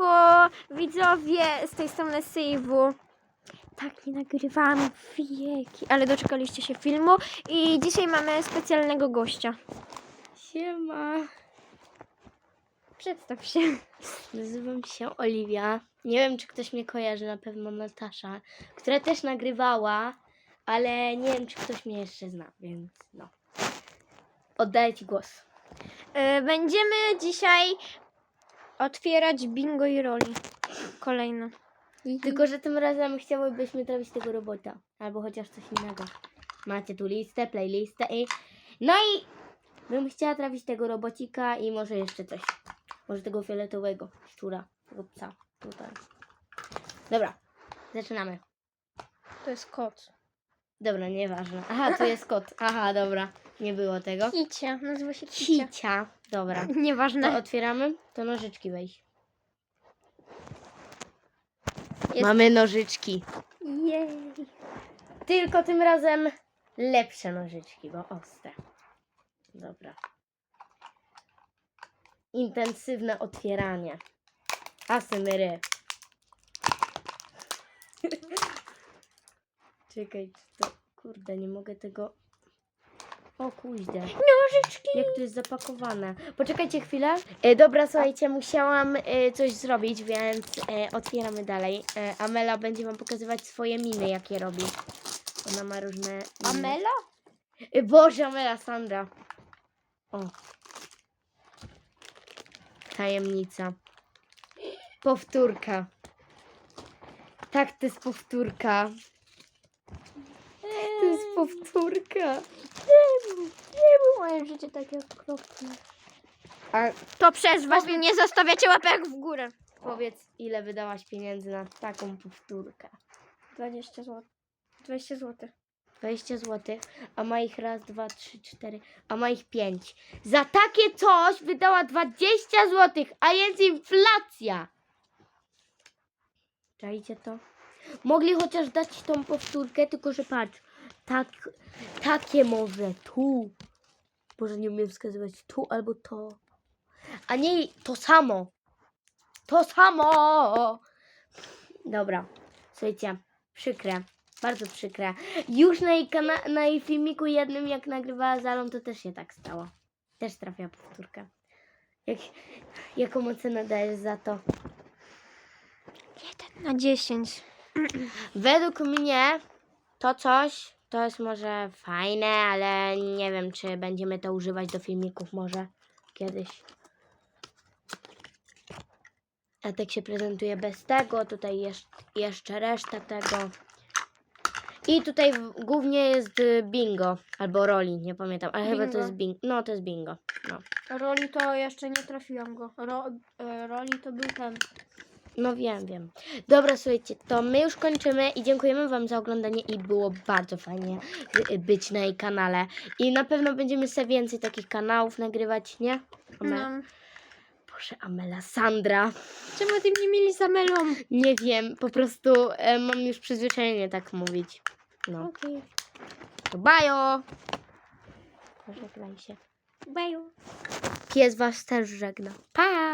Siemanko, widzowie, z tej strony Sejwu. Tak, nie nagrywamy wieki, ale doczekaliście się filmu i dzisiaj mamy specjalnego gościa. Siema. Przedstaw się. Nazywam się Oliwia. Nie wiem, czy ktoś mnie kojarzy, na pewno Natasza, która też nagrywała, ale nie wiem, czy ktoś mnie jeszcze zna, więc no. Oddaję Ci głos. E, Będziemy dzisiaj otwierać bingo i roli. Kolejno. Tylko, że tym razem chciałybyśmy trafić tego robota, albo chociaż coś innego. Macie tu listę, playlistę i... No i bym chciała trafić tego robocika i może jeszcze coś. Może tego fioletowego szczura, tego psa. Tutaj. Dobra, zaczynamy. To jest kot. Dobra, nieważne. Aha, tu jest kot. Aha, dobra. Nie było tego. Kicia, nazywa się Kicia. Kicia. Dobra. To Nieważne. otwieramy. To nożyczki weź. Jest- Mamy nożyczki. Jej. Tylko tym razem lepsze nożyczki, bo ostre. Dobra. Intensywne otwieranie. Asymyry. Czekaj, czy to... Kurde, nie mogę tego... O kuźde. Nożyczki. Jak to jest zapakowane. Poczekajcie chwilę. E, dobra, słuchajcie, musiałam e, coś zrobić, więc e, otwieramy dalej. E, Amela będzie wam pokazywać swoje miny, jakie robi. Ona ma różne. Miny. Amela? E, Boże, Amela, Sandra. O. Tajemnica. Powtórka. Tak, to jest powtórka. To jest powtórka. Nie było moje życie takie okropne. A To przez was nie zostawiacie łapek w górę. powiedz, ile wydałaś pieniędzy na taką powtórkę? 20 zł. 20 zł. 20 zł, a ma ich raz, dwa, trzy, cztery, a ma ich pięć. Za takie coś wydała 20 zł, a jest inflacja. Czajcie to? Mogli chociaż dać tą powtórkę, tylko że patrz, tak, takie może tu. Boże, nie umiem wskazywać tu albo to. A nie to samo. To samo. Dobra, słuchajcie, przykre. Bardzo przykre. Już na jej, na jej filmiku jednym, jak nagrywała z Alą, to też się tak stało. Też trafiła powtórkę. Jak, jaką ocenę dajesz za to? 1 na 10. Według mnie to coś, to jest może fajne, ale nie wiem, czy będziemy to używać do filmików może kiedyś. A tak się prezentuje bez tego, tutaj jeszcze, reszta tego. I tutaj głównie jest y, bingo, albo roli, nie pamiętam, ale chyba to Bingo. jest bingo. No, to jest bingo. No. Roli to jeszcze nie trafiłam go. Ro, e, roli to był ten. No wiem, wiem. Dobra, słuchajcie, to my już kończymy i dziękujemy Wam za oglądanie i było bardzo fajnie y, być na jej kanale. I na pewno będziemy sobie więcej takich kanałów nagrywać, nie? Amela, No. Boże, Amela, Sandra. Czemu ty mnie mieli za melą? Nie wiem, po prostu e, mam już przyzwyczajenie tak mówić. No, Okej. to bajo! Pożegnaj się. Bye. Pies Was też żegna. Pa!